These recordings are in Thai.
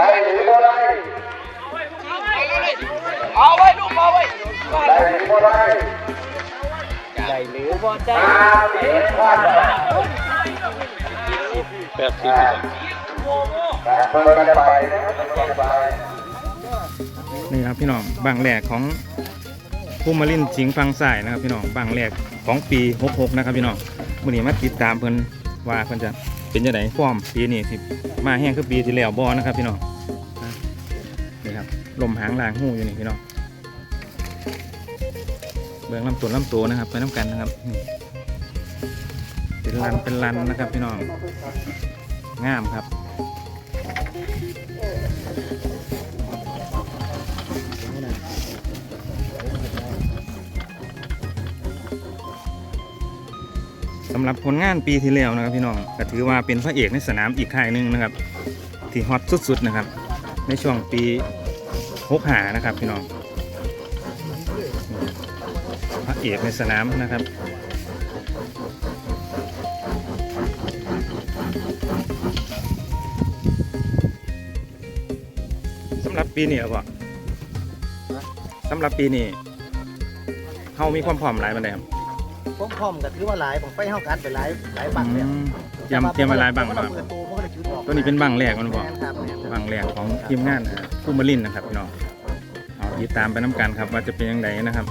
ได้หรือบ่ได้เอาไว้ลูกเอาไว้ได้หรือบ่ได้ได้หรือบ่ได้ตาสีพลาดแปดสิบแต่เพิ่มกันไปนี่ครับพี่น้องบางแหลกของผู้มาลินสิงฟังสายนะครับพี่น้องบางแหลกของปี66นะครับพี่น้องมื่อนี้มาติดตามเพิ่นว่าเพิ่นจะเป็นยังไงฟอร์มปีนี้สิมาแห้งคือปีที่แล้วบอนะครับพี่น้อง ลมหางลางหูอยู่นี่พี่น้องเบื้องลำตัวลำตัวนะครับไปน้ำกันนะครับเป็นลันเป็นลันนะครับพี่น้องงามครับสำหรับผลงานปีที่แล้วนะครับพี่น้องก็ถือว่าเป็นพระเอกในสนามอีกค่ายหนึ่งนะครับ ที่ฮอตสุดๆนะครับ ในช่วงปี 6หานะครับพี่น้องพระเอกในสนามนะครับสำหรับปีนี้ครับสำหรับปีนี้เขามีความพร้อมหลายบันไดครับผมพร้อมก็ถือว่าหลายผมไปเฮากันไปหลายหลายบังแล้วอืมเตรียมเตรียมมาหลายบังครับเปิดตัวมันก็เลยจุดออกตัวนี้เป็นบังแรกมันบอกแม่น ครับแม่นครับบังแรกของทีมงานฟูมารินนะครับพี่น้องเอาติดตามไปน้ำกันครับว่าจะเป็นยังไงนะครับ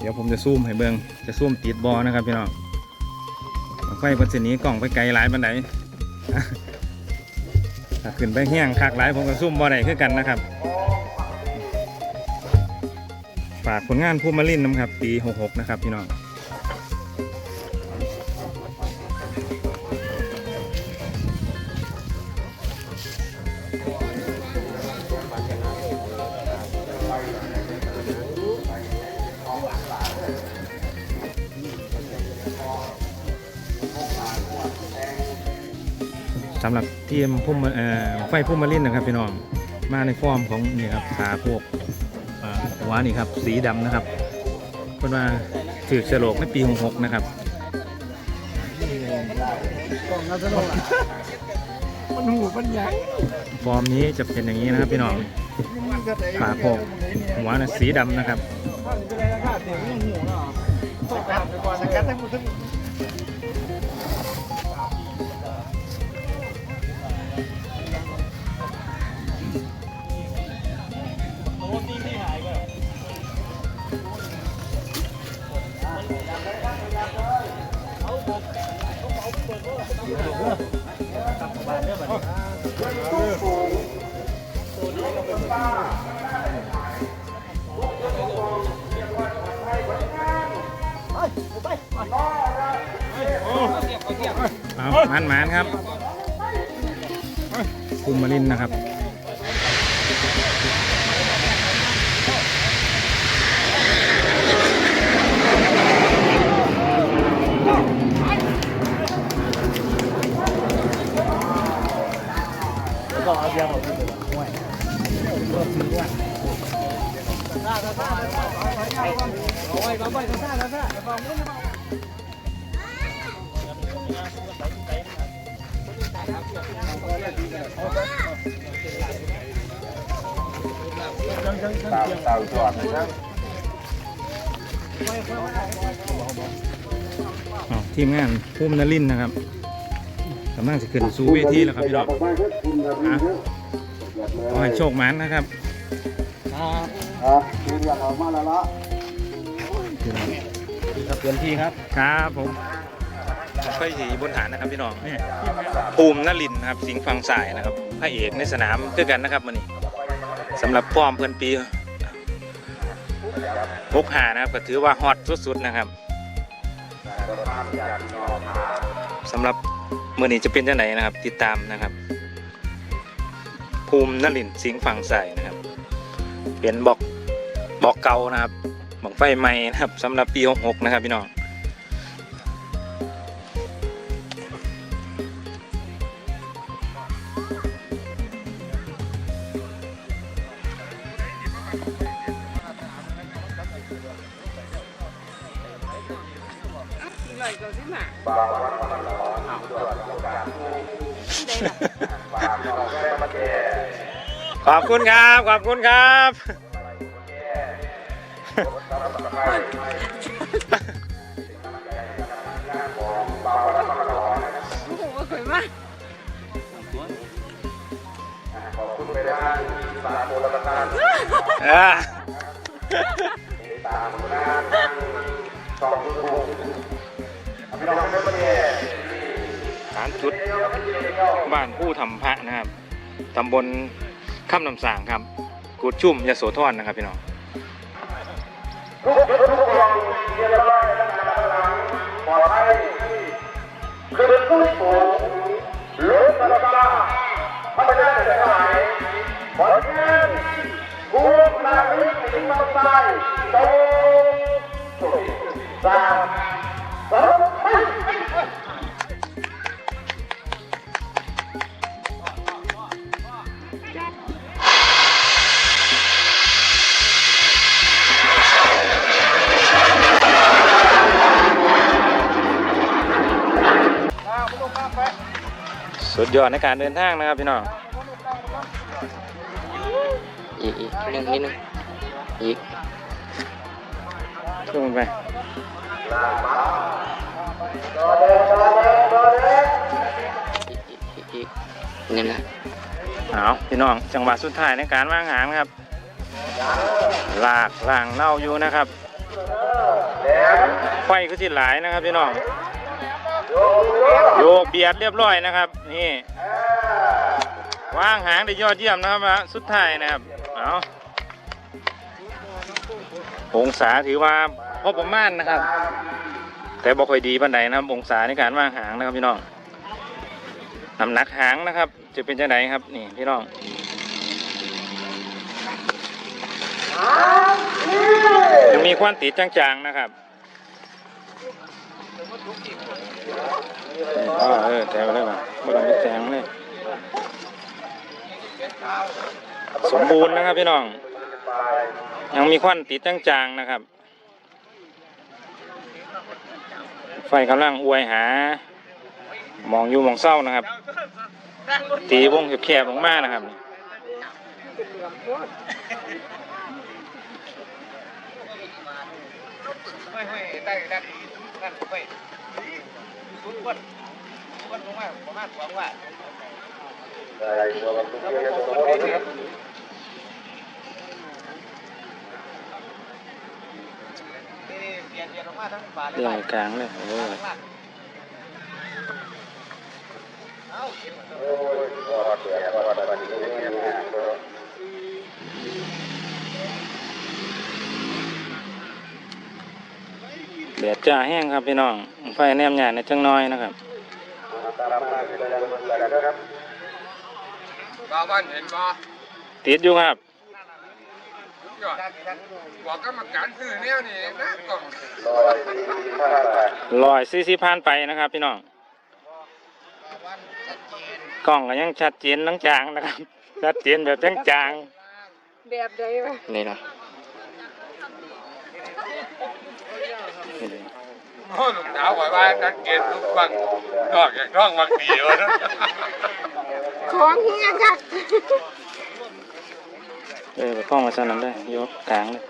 เดี๋ยวผมจะซูมให้เบิ่งจะซูมติดบอนะครับพี่น้องไฟบนเส้นนี้กล่องไปไกลหลายบันไดถ้าขึ้นไปแห้งคักหลายผมก็ซูมบอได้คือกันนะครับฝากผลงานฟูมารินนะครับปี 66 นะครับพี่น้อง สำหรับทีมพุ่มเอ่อไฟพุ่มมาลินนะครับพี่น้องมาในฟอร์มของนี่ครับตาพวกเอ่อหัวนี่ครับสีดำนะครับเพิ่นว่าถือฉลกในปี66นะครับกล้องเราจะลงล่ะมันหูมันใหญ่ฟอร์มนี้จะเป็นอย่างนี้นะครับพี่น้องตาพวกหัวนะสีดำนะครับ เอามันหมดทั้งเอามันมันครับ คุมมาลินนะครับ ก็เอาเบียร์ผมห่วยรถซื้อว่าเอาไว้เอาไว้ซ่าซาซ่าฟังมึงตามตามจอดนะครับทีมงานพุ่มนลินนะครับกำลังจะขึ้นสู่เวทีแล้วครับพี่น้อง อะขอให้โชคหมันนะครับอะทีมอย่างออกมาแล้วละเปลี่ยนที่ครับ ครับผมไฟสีบนฐานนะครับพี่น้องนี่ภูมินลินทร์นะครับ สิงห์ฟังสายนะครับพระเอกในสนามด้วยกันนะครับวันนี้สำหรับฟอร์มเพื่อนปีพกหานะครับก็ถือว่าฮอตสุดๆนะครับสำหรับเมื่อนี้จะเป็นยังไงนะครับ ติดตามนะครับ ภูมินลินสิงห์ฟังสายนะครับ เปลี่ยนบอกบอกเก่านะครับบอกไฟใหม่นะครับสำหรับปี66นะครับพี่น้อง ขอบคุณครับ ขอบคุณครับ โอ้โหสวยมากขอบคุณไปด้านสาธุและท่านอ่าตามหน้าสองทุกทุกพี่น้องเป็นประเทศฐานจุดบ้านผู้ทำพระนะครับตำบล ข้ามลำสางครับกูดชุ่มยโสธรนะครับพี่น้อง สุดยอดในการเดินทางนะครับพี่น้องอีกอีกนิดนึงนิดนึงอีกขึ้นไปอีกอีกอีกนี่นะเอาพี่น้องจังหวะสุดท้ายในการวางหางครับลากล่างเน่าอยู่นะครับไฟก็สิหลายนะครับพี่น้อง โยกเบียดเรียบร้อยนะครับ นี่วางหางได้ยอดเยี่ยมนะครับสุดท้ายนะครับเอาองศาถือว่าพอประมาณนะครับ แต่บ่ค่อยดีปานใดนะครับ องศาในการวางหางนะครับพี่น้องน้ำหนักหางนะครับ จะเป็นจังไดครับนี่พี่น้องยังมีควันติดจางๆนะครับ อ๋อเออแจงไปเลยป่ะไม่ต้องไปแจงเลยสมบูรณ์นะครับพี่น้อง ยังมีควันติดจางๆนะครับ ไฟกำลังอวยหา มองอยู่มองเศร้านะครับ ตีวงแคบๆลงมานะครับ เรื่องกลางเลยโอ้ยแดดจ้าแห้งครับพี่น้อง ไฟแนมหยาดในจังน้อยนะครับบ้าบ้านเห็นบ่ติดอยู่ครับยอดบอกกรรมการซื้อแนวนี่นะกล่องลอยซีซีพานไปนะครับพี่น้องกล้องก็ยังชัดเจนลังจางนะครับชัดเจนแบบจางจางแบบใดวะนี่นะ ๆนี่เลย โอ้ลูกสาวบอกว่านักเกณฑ์ทุกฟังนอกจากท้องบางทีวะนะของเฮียค่ะเออไปกล้องมาสั่นนั้นได้ยกกลางเลย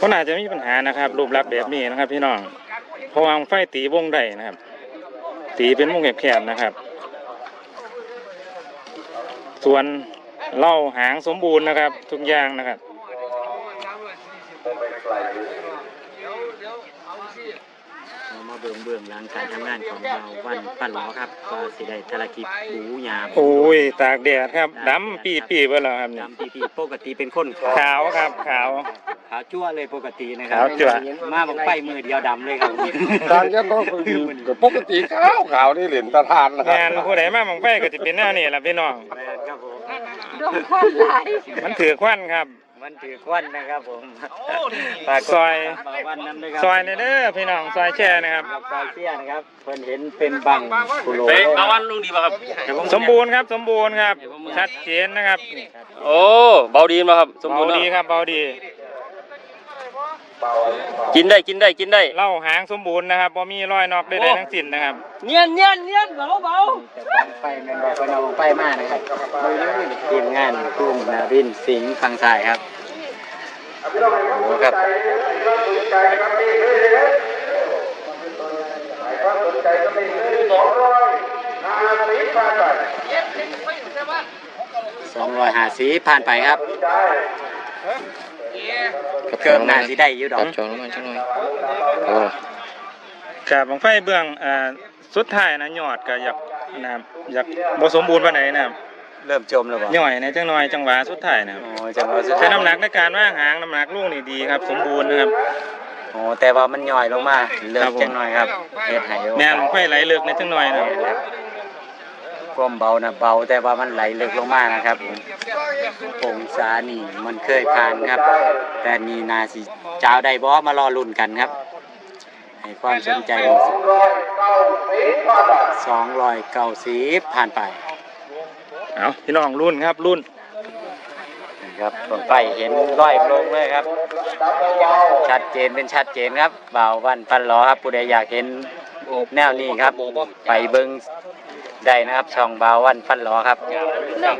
ก็น่าจะมีปัญหานะครับ รูปลักษณ์แบบนี้นะครับ พี่น้องเพราะวางไฟตีวงได้นะครับ ตีเป็นวงแคบๆนะครับส่ วนเหล่าหางสมบูรณ์นะครับ ทุกอย่างนะครับเรามาเบิ่งเบื้องหลังการทำงานของเราวันพันหลอครับ ก็สิได้ภารกิจบูหยาโอ้ยตากแดดครับดำปีปีๆไปแล้วครับนี่ดำปีปีปกติเป็นคนขาวขาวครับขาว ขาวจั่วเลยปกตินะครัขาวจั่ว มาบังไฟมือเดียวดำเลยครับ ทางยันต้องปกติขาวขาวนี่เหรียญตะทานนะครังานผู้ใดมาบังไฟก็จะเป็นแนวนี้แหละพี่น้องแม่นครับผมดมควันไหลายมันถือควันครับ มันถือควันนะครับผมปากซอย ฝากวันนั้นด้วยครับซอยในเด้อพี่น้องซอยแช่นะครับ ครับซอยเสี้ยนะครับเพิ่นเห็นเป็นบังกุโลเอาวันลุงดีป่ะครับ สมบูรณ์ครับสมบูรณ์ครับ ชัดเจนนะครับ โอ้ เบาดีมาครับ สมบูรณ์เบาดีครับเบาดี กินได้กินได้กินได้ เหล่าหางสมบูรณ์นะครับบ่มีรอยนอกใดๆทั้งสิ้นนะครับ เนียนเนียนเนียนเบาเบาไฟแมนบอกเป็นเอาไฟมานะครับทีมงานทุ่มนารินทร์สิงห์ฟังสายครับโอ้ครับใจครับนี่คือใครก็สนใจก็มีสองร้อยห้าสิบผ่านไปสองร้อยห้าสิบผ่านไปครับได้ เกินหน้าที่ได้อยู่ดอกจองลงมาจังหน่อยโอ้กับบังไฟเบื้องอ่าสุดท้ายนะยอดก็อยากนะครับอยากบ่สมบูรณ์ปานใดนะครับเริ่มจมแล้วบ่ย่อยในจังหน่อยจังหวะสุดท้ายนะครับโอ้จังหวะสุดใช้ท้ายน้ำหนักในการว่างหางน้ำหนักลูกนี่ดีครับ สมบูรณ์นะครับโอ้แต่ว่ามันย่อยลงมาเลิครักบผมจังหน่อยครับเฮ็ดให้โอกาสแม่นบังไฟไหลเลือกในจังหน่อยนะ ครับความเบานะเบาแต่ว่ามันไหลลึกลงมานะครับผมองศานี่มันเคยผ่านครับ แต่นี่นาสิเจ้าได้บ่มารอลุ้นกันครับให้ความสนใจร้อยเก้าสิบผ่านไปสองร้อยเก้าสิบผ่านไปเอาพี่น้องรุ่นครับรุ่นนะครับผมไปเห็นร้อยลงเลยครับ ชัดเจนเป็นชัดเจนครับบ่าววันปันหลอครับผู้ใดอยากเห็นแนวนี้ครับ ไปเบิ้ง ได้นะครับช่องบ่าววันปันหลอครับนะ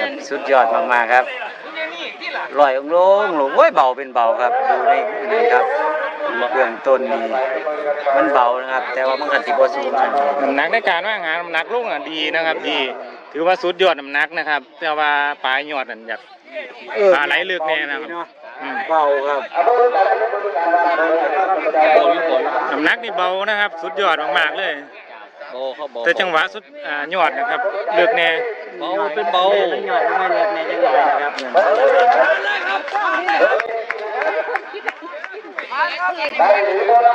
ครับสุดยอดมากๆครับลอยองค์ลงหลงโอ้ยเบาเป็นเบาครับดูในนี่ครับเบื้องต้นนี่มันเบานะครับ แต่ว่ามันกันติบสูงนะน้ำหนักในการว่างหางน้ำหนักลูกอะดีนะครับ ดี ถือว่าสุดยอดน้ำหนักนะครับ แต่ว่าปลายยอดนั่นอยากปลาไหลลึกแน่นะครับอืมเบาครับน้ำหนักนี่เบานะครับ สุดยอดมากๆเลย โอ้เขาบอกแต่จังหวะสุดอ่ายอดนะครับเลือกแน่เบาเป็นเบามันย่อยลงมาเล็กในจังหวะนะครับได้หรือบ่ได้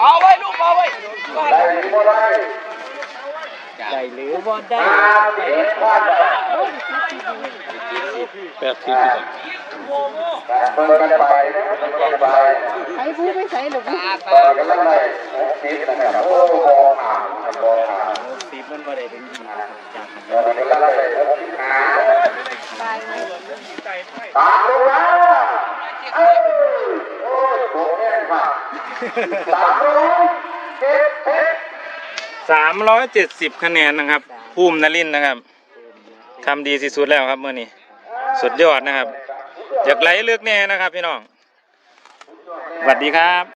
เอาไว้ลูกเอาไว้ ได้หรือบ่ได้ได้หรือบ่ได้ห้าสิบผ่านไปแปดสิบเปิดกันไปเปิดกันไปใส่ผู้ไม่ใส่หรอกเปิดกันได้หกสิบนะครับโอ้บอหางบอหางสีมันบ่ได้เป็นดีจากเปิดกันได้หกสิบห้าตามลงมาเอ้ยโอ้ยโหแน่นมากสามร้อยเจ็ดสิบ สามร้อยเจ็ดสิบคะแนนนะครับ ภูมินรินทร์นะครับทำดีที่สุดแล้วครับเมื่อนี้ สุดยอดนะครับ อยากไหลเลือกแน่นะครับพี่น้องสวัสดีครับ